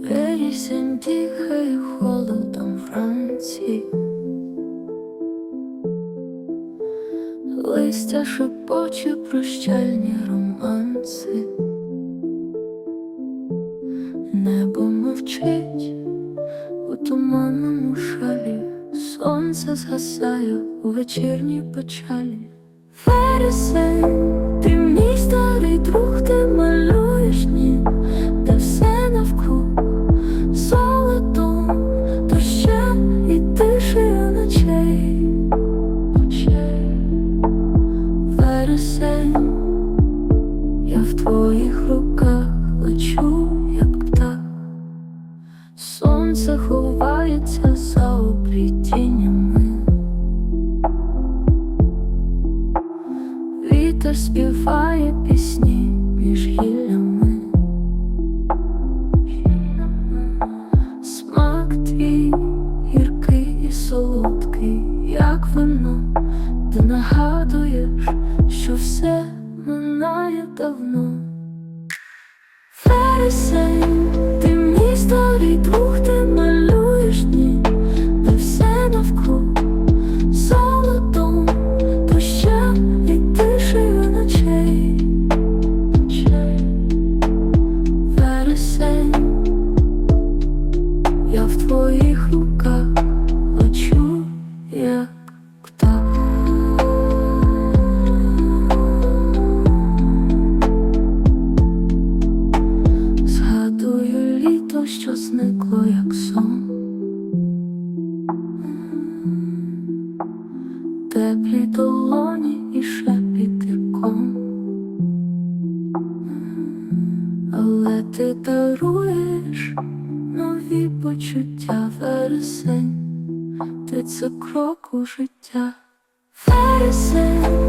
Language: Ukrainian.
Осінь дихає холодом вранці, листя шепоче прощальні романси, небо мовчить у туманному шалі, сонце згасає у вечірній печалі. Вересень, ти мій старий друг, Вітер співає пісні між гіллями. Смак твій гіркий і солодкий, як вино, ти нагадуєш, що все минає давно. Вересень, Теплі долоні і шепітиком. Але ти даруєш нові почуття вересень, ти це крок у життя. Вересень